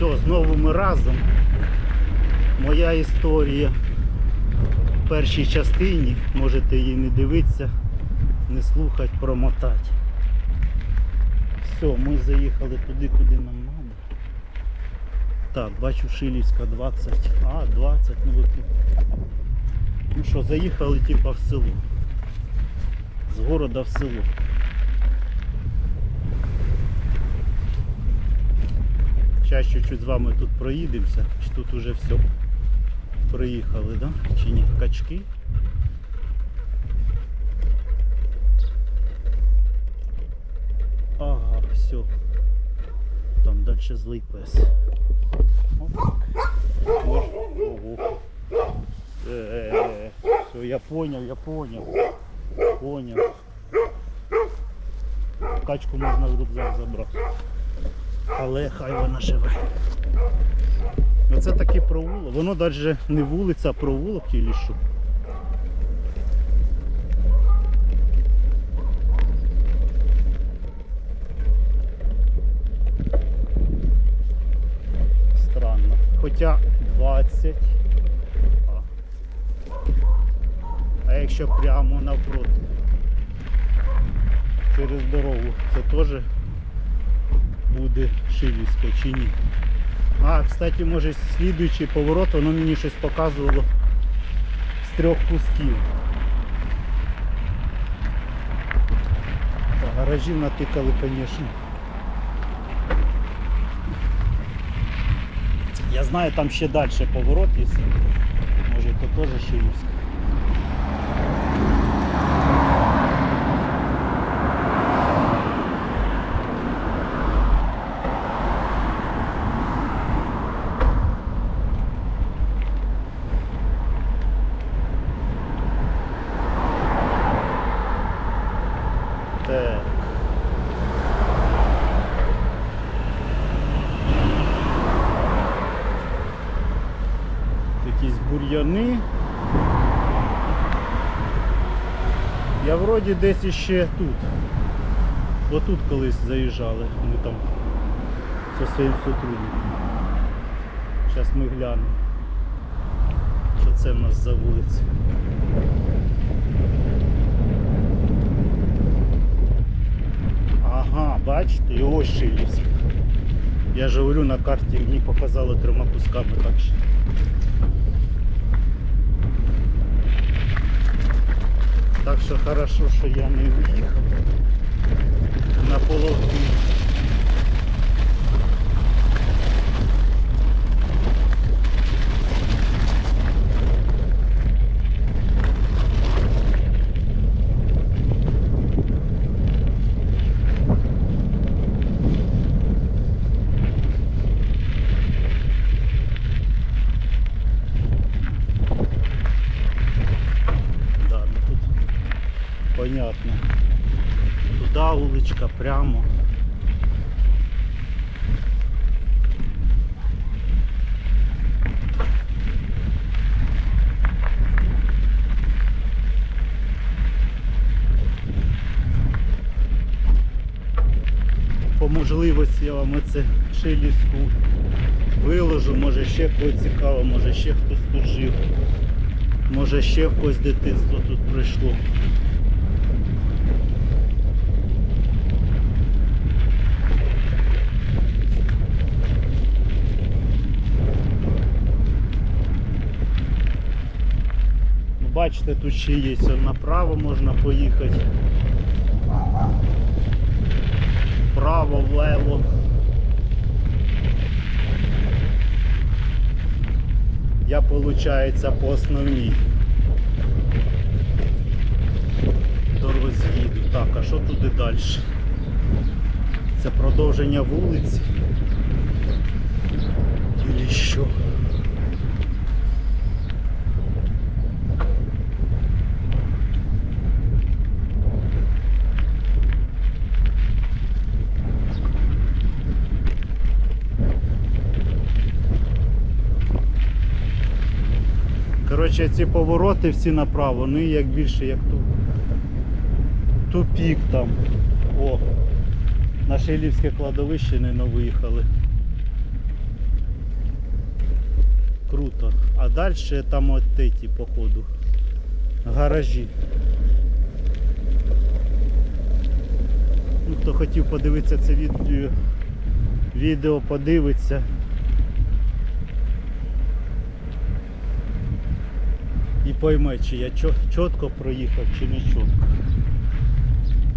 Все, знову ми разом. Моя історія в першій частині. Можете її не дивитися, не слухати, промотати. Все, ми заїхали туди, куди нам треба. Так, бачу Шилівська 20. А, 20, ну от. Ну що, заїхали типа в село. З города в село. Зараз чуть-чуть з вами тут проїдемося. Чи тут уже все приїхали, да? Чи ні? Качки. Ага, все. Там далі злий пес. Отак. Ого. Все, я понял, я понял. Понял. Качку можна в рюкзак забрати. Але хай вона живе. Оце такий провулок. Воно навіть не вулиця, а провулок чи що. Странно. Хоча 20. А, а якщо прямо навпроти. Через дорогу. Це теж буде Шилівська чи ні. А, кстати, може слідуючий поворот, воно мені щось показувало з трьох кусків. Та, гаражі натикали, звісно. Я знаю, там ще далі поворот є. Може то теж Шилівська. Так. Бур'яни. Я вроді десь іще тут. Отут колись заїжджали. Ми там зі своїм сотрудником. Зараз ми глянемо. Що це в нас за вулиця. Ага, бачите, і ось Шилівськ. Я ж говорю, на карті мені показало трьома кусками так що. Так що хорошо, що я не виїхав на половину. Да, ну тут понятно. Туда прямо. По можливості я вам оце шилівську виложу, може ще когось цікаво, може ще хтось тут жив. Може ще в когось дитинство тут прийшло. Бачите, тут ще є направо можна поїхати. Вправо, влево. Я получается по основній дорозі їду. Так, а що туди далі? Це продовження вулиці. Или що? Коротше, ці повороти всі направо, вони як більше як тут. Тупік там. О, на Шилівське кладовище не виїхали. круто. А далі там от ті, походу, гаражі. Ну, хто хотів подивитися це відео, відео подивиться. І пойме, чи я чітко проїхав, чи не чітко.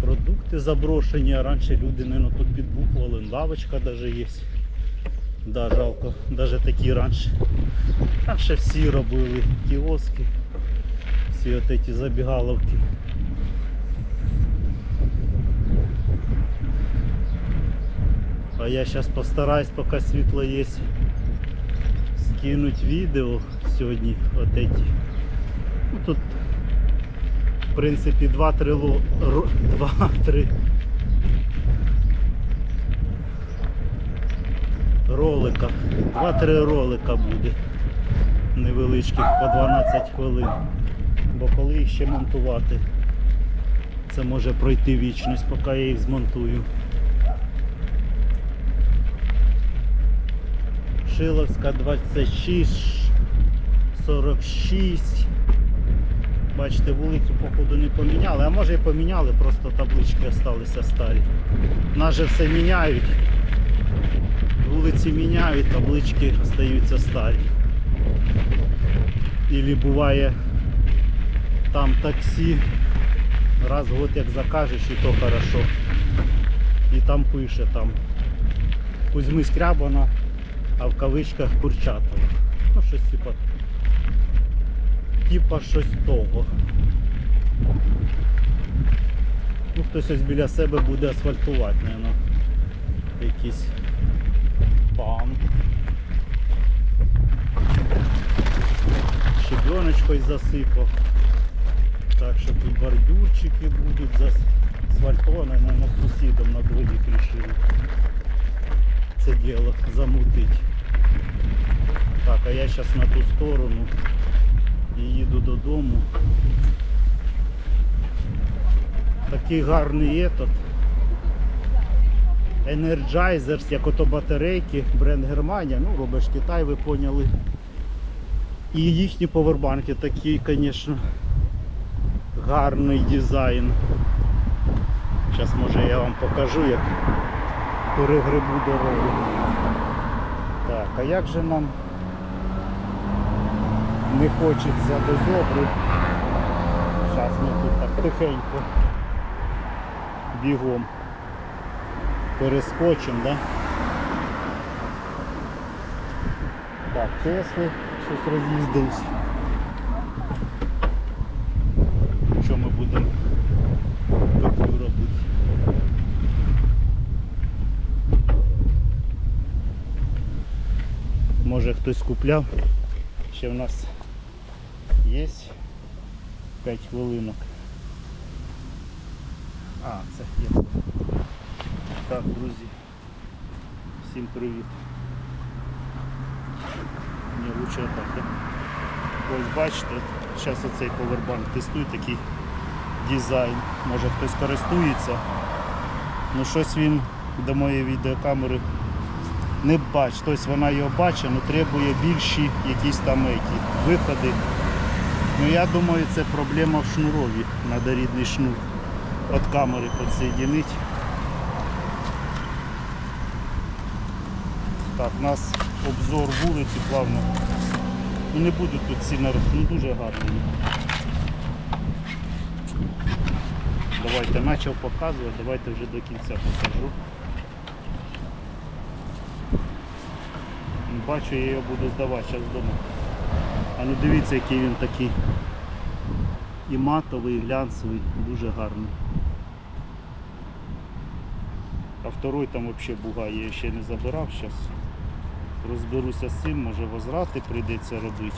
Продукти заброшені, а раніше люди, наверное, тут підбухували, лавочка навіть є. Да, жалко, навіть такі раніше. Раніше всі робили кіоски, всі от ці забігаловки. А я зараз постараюсь, поки світло є, скинуть відео сьогодні от эти. В принципі 2-3 ло... 2-3 ролика. 2-3 ролика буде невеличких по 12 хвилин. Бо коли їх ще монтувати, це може пройти вічність, поки я їх змонтую. Шиловська 26, 46. Бачите, вулицю походу не поміняли, а може і поміняли, просто таблички залишилися старі. Нас же все міняють. Вулиці міняють, таблички залишаються старі. Ілі буває там таксі. Раз в год як закажеш і то хорошо. І там пише там Кузьми Скрябана, а в кавичках Курчатова. Ну щось типа типа щось того. Ну, хтось ось біля себе буде асфальтувати, наверное. Якийсь пан. Щебеночкою засипав. Так що тут бордюрчики будуть заасфальтовані, наверное, сусідом на двоїх рішили це діло замутить. Так, а я зараз на ту сторону і їду додому. Такий гарний етот. Energizers, як ото батарейки, бренд Германія, ну робиш Китай, ви поняли. І їхні повербанки такі, звісно, гарний дизайн. Зараз може я вам покажу, як перегребу дорогу. Так, а як же нам не хочеться до зобри. Зараз ми тут так тихенько бігом перескочимо, да? Так, Тесли щось роз'їздились. Що ми будемо таку робити? Може хтось купляв. Ще в нас є 5 хвилинок. А, це є. Так, друзі. Всім привіт. Ні, лучше так. Ось бачите, зараз оцей повербанк тестую такий дизайн. Може хтось користується. Ну щось він до моєї відеокамери не бачить. Тобто вона його бачить, але требує більші якісь там які, виходи. Ну я думаю це проблема в шнурові. Треба рідний шнур від камери підсоединити. Так, у нас обзор вулиці плавно. Ну не буду тут сильно роз- ну дуже гарно. Давайте почав показувати, давайте вже до кінця покажу. Бачу, я його буду здавати зараз вдома. А ну дивіться, який він такий і матовий, і глянцевий, дуже гарний. А второй там взагалі буга, я ще не забирав зараз. Розберуся з цим, може возврати прийдеться робити.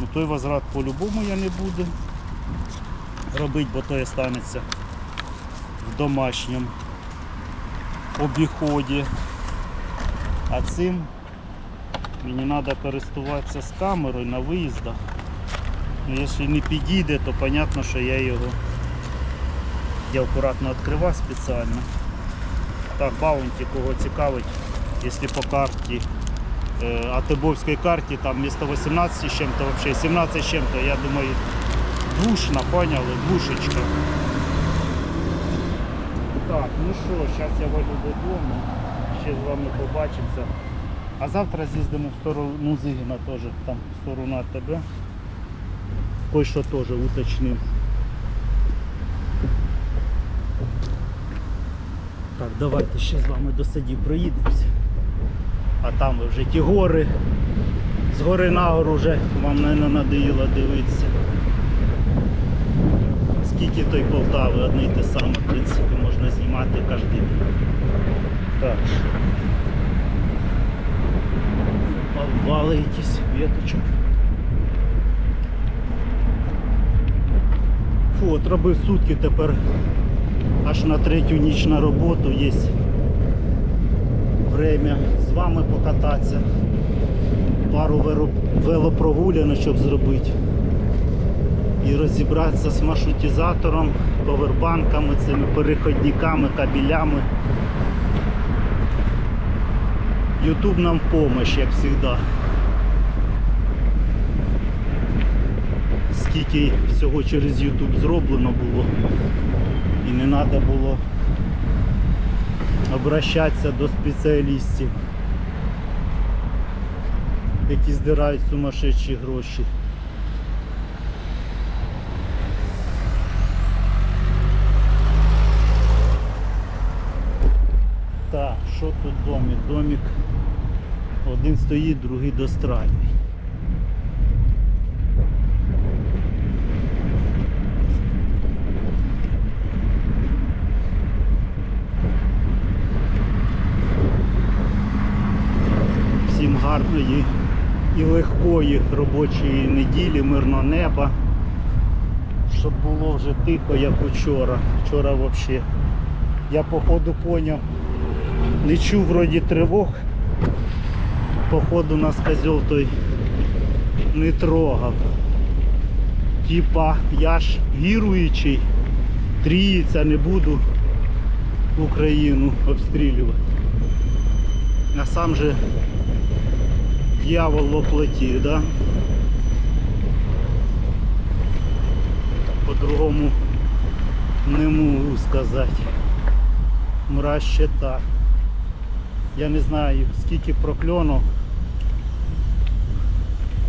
Ну той возврат по-любому я не буду робити, бо той останеться в домашньому обіході. А цим мені треба користуватися з камерою на виїздах. Ну, якщо не підійде, то зрозуміло, що я його я акуратно відкривав спеціально. Так, баунті, кого цікавить, якщо по карті е, Атебовській карті, там місто 18 з чим-то, взагалі 17 з чим-то, я думаю, душно, поняли, душечка. Так, ну що, зараз я вийду додому, ще з вами побачимося. А завтра з'їздимо в сторону Зигіна теж, там в сторону АТБ. Кое-що теж уточним. Так, давайте ще з вами до садів проїдемося. А там вже ті гори. З гори на гору вже вам не надоїло дивитися. Скільки той Полтави, одне й те саме, в принципі, можна знімати кожен день. Так. Обвали якісь віточок. Фу, от робив сутки тепер аж на третю ніч на роботу є время з вами покататися, пару велопрогуляночок зробити і розібратися з маршрутизатором, повербанками, цими переходниками, кабелями. Ютуб нам в помощь, як завжди. Скільки всього через Ютуб зроблено було і не треба було обращатися до спеціалістів, які здирають сумасшедші гроші. Так, що тут домик? Домик один стоїть, другий достраює. Всім гарної і легкої робочої неділі, мирного неба. Щоб було вже тихо, як учора. Вчора взагалі я походу поняв, не чув вроді тривог. Походу нас козел той не трогав. Типа я ж віруючий, тріється, не буду Україну обстрілювати. А сам же дьявол во плоті, да? По-другому не можу сказати. Мразь ще та. Я не знаю, скільки прокльонів